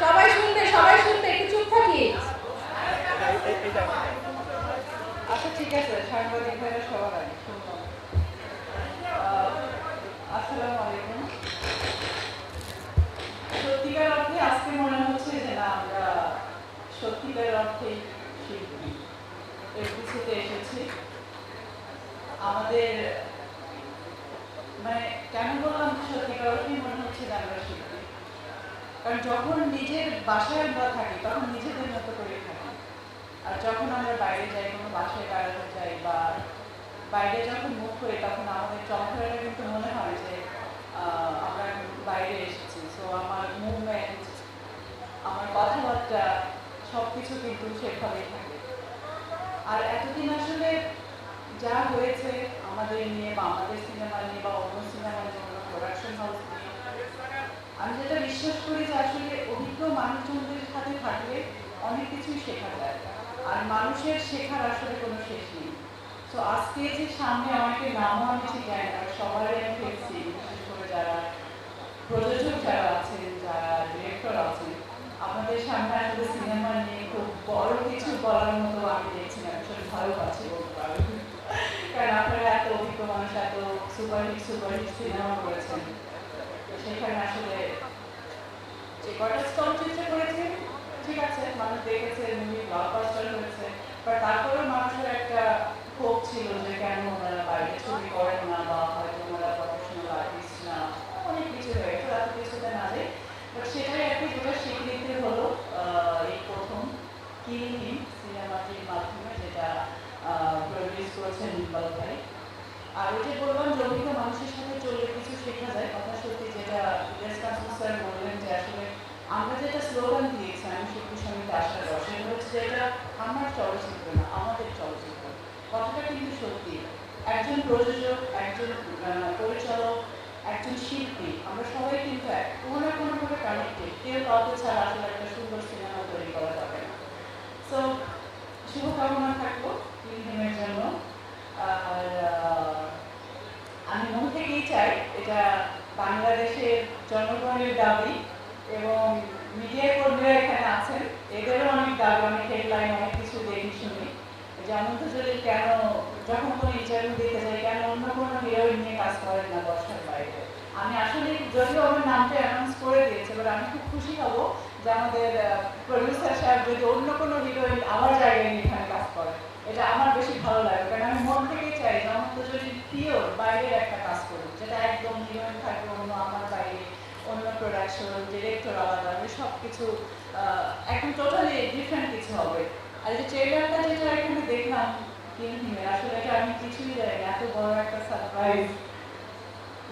সবাই শুনতে সবাই শুনতে একটু চুপ থাকি। আচ্ছা ঠিক আছে, সাংবাদিক ভাইরা সবার আগে আসসালামু আলাইকুম। সত্যিকার অর্থে আজকে মনে হচ্ছে যে না আমরা সত্যিকার অর্থে শিল্পী। এর কিছুতে এসেছি। আমাদের মানে কেন বললাম সত্যিকার অর্থেই মনে হচ্ছে যে আমরা শিল্পী? কারণ যখন নিজের বাসায় আমরা থাকি, তখন নিজেদের মতো করে থাকি। আর যখন আমরা বাইরে যাই, কোনো বাসায় বেড়াতে যাই বা বাইরে যখন মুখ করি তখন আমাদের চলাফেরাটা কিন্তু মনে হয় যে আমরা বাইরে এসেছি। সো আমার মুভমেন্ট আমার কথাবার্তা সব কিছু কিন্তু সেভাবেই থাকে। আর এতদিন আসলে যা হয়েছে আমাদের নিয়ে বা আমাদের সিনেমা নিয়ে বা অন্য সিনেমা নিয়ে অন্য প্রোডাকশন হাউস নিয়ে, আমি যেটা বিশ্বাস করি যে আসলে অভিজ্ঞ মানুষজনদের সাথে থাকলে অনেক কিছুই শেখা যায়। আর মানুষের শেখার আসলে কোনো শেষ নেই। তো আজকে যে সামনে অনেকে নামও আমি ঠিক জানি না সবারই আমি দেখছি, বিশেষ করে যারা প্রযোজক যারা আছেন, যারা ডিরেক্টর আছেন, আপনাদের সামনে আসলে সিনেমা নিয়ে খুব বড় কিছু বলার মতো আমি দেখছি না আসলে ভালো পাচ্ছি। বলতে পারব কারণ আপনারা এত অভিজ্ঞ মানুষ, এত সুপারহিট সুপারহিট সিনেমা করেছেন। সেখানে আসলে যে কয়টা চলচ্চিত্র করেছে ঠিক আছে, মানুষ দেখেছে মুভি ব্লকবাস্টার হয়েছে বাট তারপরেও মানুষের একটা ক্ষোভ ছিল যে কেন ওনারা বাইরে ছবি করেন না বা হয়তো ওনারা প্রফেশনাল আর্টিস্ট না, অনেক কিছু হয়ে গেছে এত কিছুতে না যে বাট সেটাই আর কি স্বীকৃতি হলো এই প্রথম কিল সিনেমাটির মাধ্যমে, যেটা প্রডিউস করেছেন ইকবাল ভাই। আর ওই যে বললাম অভিজ্ঞ মানুষের সাথে চললে কিছু শেখা যায়, কথা সত্যি যেটা বললেন যে আসলে আমরা যেটা স্লোগান দিয়েছি শিল্পী সমিতি আশা করি হচ্ছে এটা আমার চলচ্চিত্র না আমাদের চলচ্চিত্র কথাটা কিন্তু সত্যি একজন প্রযোজক একজন পরিচালক একজন শিল্পী আমরা সবাই কিন্তু কোনো না কোনোভাবে কানেক্টেড কেউ কাউকে ছাড়া আসলে একটা সুন্দর সিনেমা তৈরি করা যাবে না সো শুভকামনা থাকব ফিল্মের জন্য আর আমি মন থেকেই চাই এটা বাংলাদেশের জনগণের দাবি এবং মিডিয়া কর্মীরা এখানে আছেন। এদেরও অনেক দাবি, অনেক হেডলাইন অনেক কিছু দেখি শুনি। যেমন তো যদি কেন, যখন কোনো ইন্টারভিউ দিতে যাই, কেন অন্য কোনো হিরোইন নিয়ে কাজ করেন না দশটার বাইরে? আমি আসলে, যদিও আমার নামটা অ্যানাউন্স করে দিয়েছে এবার আমি খুব খুশি হব যে আমাদের প্রডিউসার সাহেব যদি অন্য কোনো হিরোইন আমার জায়গায় নিয়ে এখানে কাজ করে, এটা আমার বেশি ভালো লাগে। কারণ আমি মন থেকেই চাই যে আমার তো যদি পিওর বাইরের একটা কাজ করুক, যেটা একদম হিরোইন থাকবে, অন্য আমার বাইরে অন্য প্রোডাকশন ডিরেক্টর আলাদা আমি সব কিছু একদম টোটালি ডিফারেন্ট কিছু হবে। আর যে ট্রেলারটা যেটা এখানে দেখলাম কিনহিমের আসলে এটা আমি কিছুই জানি না, এত বড় একটা সারপ্রাইজ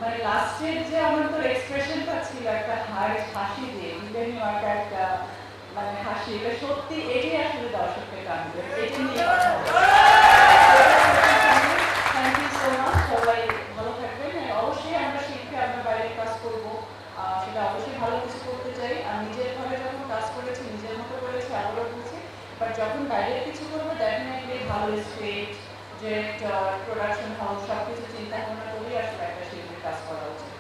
মানে লাস্টের যে আমার তো এক্সপ্রেশনটা ছিল একটা হাস হাসি দিয়ে ইভেনিং একটা মানে হাসি এটা সত্যি এটাই আসলে দর্শককে টানবে এটা নিয়ে। সেটা অবশ্যই ভালো কিছু করতে চাই। আর নিজের নিজেরভাবে যখন কাজ করেছি, নিজের মতো করেছি আগ্রহ করছি বাট যখন বাইরের কিছু করব ডেফিনেটলি ভালো স্ট্রেট যে প্রোডাকশন হাউস সব কিছু চিন্তা ভাবনা করেই আসলে একটা শিল্পের কাজ করা উচিত।